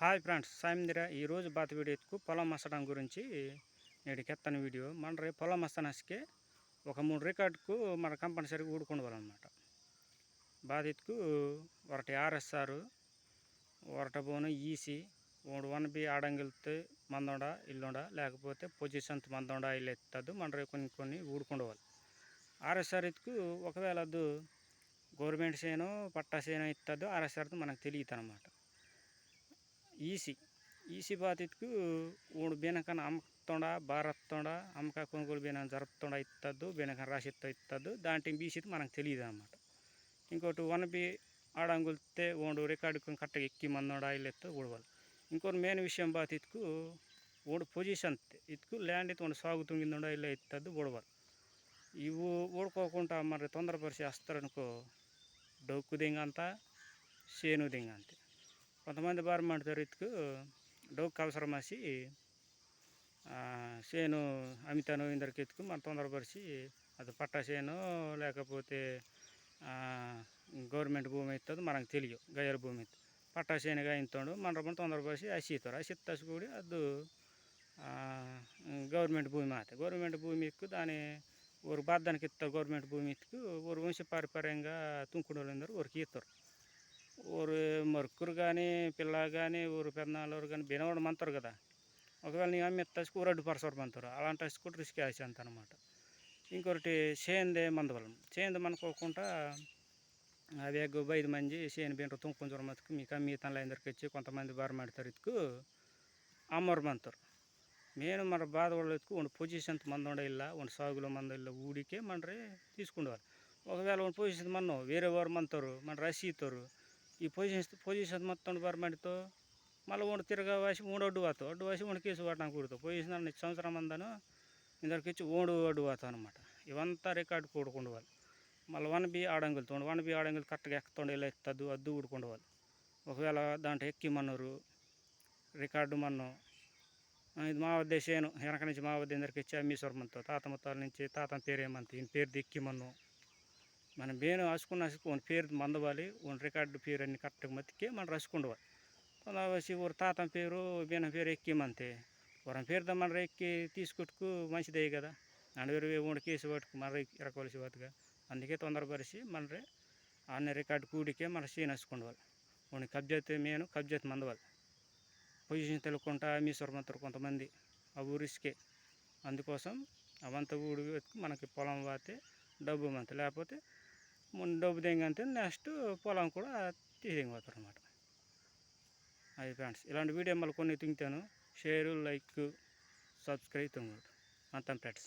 Hi friends సాయందిర ఈరోజు బాత వీడియోకు పొలం మసడం గురించి నేడు కెత్తని వీడియో. మన రేపు పొలం మస్తనసికే ఒక మూడు రికార్డుకు మన కంపల్సరీగా ఊడుకోవాలన్నమాట బాధితుకు ఒకటి ఆర్ఎస్ఆర్ ఒకట పోను ఈసీ మూడు వన్ బి ఆడంగిల్తో మందొండ ఇల్లుండ లేకపోతే పొజిషన్తో మందొండ ఇల్లు ఎత్తద్దు. మన రేపు కొన్ని కొన్ని ఊడుకుండవాలి. ఆర్ఎస్ఆర్ ఎత్తుకు ఒకవేళ అది గవర్నమెంట్ సేనో పట్టా చేను ఇస్తుందో ఆర్ఎస్ఆర్ మనకు తెలియదు అనమాట ఈసి. ఈసి ಬಾತಿದ್ಕು ఊడు బీనకన ಅಮ್ಮಕ ತೊಂಡ అమ్మక కొనుగోలు బీన జరుపుతుండ ఇత్తద్దు బేనక రాసిత్తో ఇత్తద్దు. దాంట్ బీసిది మనకు తెలియదు అనమాట ఇంకోటి వన్ బి ఆడంగులితే ఓడు రికార్డు కరెక్ట్గా ఎక్కి మందోడా ఇల్లెత్తో ఊడవాలి. ఇంకోటి మెయిన్ విషయం బాత్ ఇత్కు ఓడు పొజిషన్ ఇత్కు ల్యాండ్ ఇತ್ತು ಒಂದು సాగు ತುಂಗಿದೋడా ఇల్లు ಇತ್ತದ್ದು ఊడవాలి. ఇవి ఓడుకోకుండా మరి తొందరపరిచి వస్తారనుకో డొక్కు దింగంత చేను దింగంతే కొంతమంది బారు ಮಾಡ್ತಾರೆ ಇದಕ್ಕೆ డోక్ అవసరం వచ్చి చేను అమితాను ఇందరికి ఎత్తుకు మన తొందరపరిచి అది పట్టా చేను లేకపోతే గవర్నమెంట్ భూమి అవుతుంది మనకు తెలియదు గయర్ భూమి అవుతుంది పట్టా చేనుగా ఇంతాడు మన రమ్మని తొందరపరిచి ಹಸಿತಾರೆ ಹಸಿತ್ತ ಕೂಡಿ ಅದು గవర్నమెంట్ భూమి మాత గవర్నమెంట్ భూమి ఎక్కువ దాని ఊరు బాధానికి ఇస్తారు గవర్నమెంట్ భూమి ఎత్తుకు ఊరు వంశపారపర్యంగా తుంకుడు ఊరికి ఇస్తారు ఊరు మరుక్కురు కానీ పిల్ల కానీ ఊరు పెద్దవాళ్ళు కానీ బినవాడు మంతారు కదా. ఒకవేళ నీ అమ్మ తసుకు రెడ్డు పరసవాడు మంతారు. అలాంటి తసుకు రిస్క్ వేసేంత అనమాట ఇంకొకటి సేందే మందబలం. సేంది మనకోకుండా అదే గొప్ప ఐదు మంది సేను బీనరు తుంకొంచూరు మతుకు మీకు మీ తనలో అందరికి వచ్చి కొంతమంది బార మాడతారు ఇతుకు అమ్మరు మంతారు. నేను మన బాధ వాళ్ళకు ఉండి పొజిషన్ మంది ఉండేలా ఇల్ల ఉండి సాగులో మంది ఇల్ల ఊడికే మనరే తీసుకుండేవారు ఒకవేళ పొజిషన్ మనం వేరే వారు మనతారు మన రసీతారు ಈ ಪೊಸಿಷನ್ ಪೊಸಿಷನ್ ಮತ್ತೊಂದು ಬಾರ್ ಮಾಡಿತ್ತು మళ్ళీ ಒಂದು తిరగా వాసి మూడు అడ్డు పోతావు అడ్డు వాసి ಒಂದು కేసు పట్టడానికి కుడతావు పొజిషన్ అన్న సంవత్సరం అందను ఇందరికి ఇచ్చి ఓడు అడ్డు పోతావు అనమాట ఇవంతా రికార్డు కూడుకుండవాలి మళ్ళీ వన్ బి ఆడంగులుతుండు వన్ బి ఆడంగులు కరెక్ట్గా ఎక్కుతుండే ఇలా ఎత్తద్దు అద్దు ఊడుకుండవాలి ఒకవేళ దాంట్లో ఎక్కిమన్నారు రికార్డు మన్ను ఇది మా వద్ద చేను వెనక నుంచి మా వద్ద ఇందరికి ఇచ్చి అమ్మీశ్వరమంతో తాత మొత్తాల నుంచి తాత పేరేమంత ఈయన పేరు దిక్కిమన్ను మనం ಬೇನು ಹಸ್ಕೊಂಡು ಹಸ್ಕು ಒಂದು పేరు మందవాలి ಒಂದು రికార్డు పేరు అన్ని కరెక్ట్గా మతికి మనం రసుకుండవాలి వచ్చి ఊరు తాత పేరు బీన పేరు ఎక్కిమంతే వరం పేరుదా మన ఎక్కి తీసుకొట్టుకు మంచిదే కదా నడువేరు ఉండి కేసు పట్టుకు మన ఎరకవలసి బతుగా అందుకే తొందరపరిచి మనరే అన్న రికార్డు కూడికే మన సీన్ హసుకుండవాలి ఉండి కబ్జత్ మేను కబ్జత్ మందవాలి పొజిషన్ తెలుకుంటా మీశ్వరమంతరు కొంతమంది ఆ ఊరిస్కే అందుకోసం అవంత ఊడి మనకి పొలం వాతే డబ్బు మంత లేకపోతే డబ్బు దింగంతే నెక్స్ట్ పొలం కూడా తీసిపోతారు అనమాట అది ఫ్రెండ్స్ ఇలాంటి వీడియో మళ్ళీ కొన్ని తింటాను. షేరు లైక్ సబ్స్క్రైబ్ తుంగడు అంతం ఫ్రెండ్స్.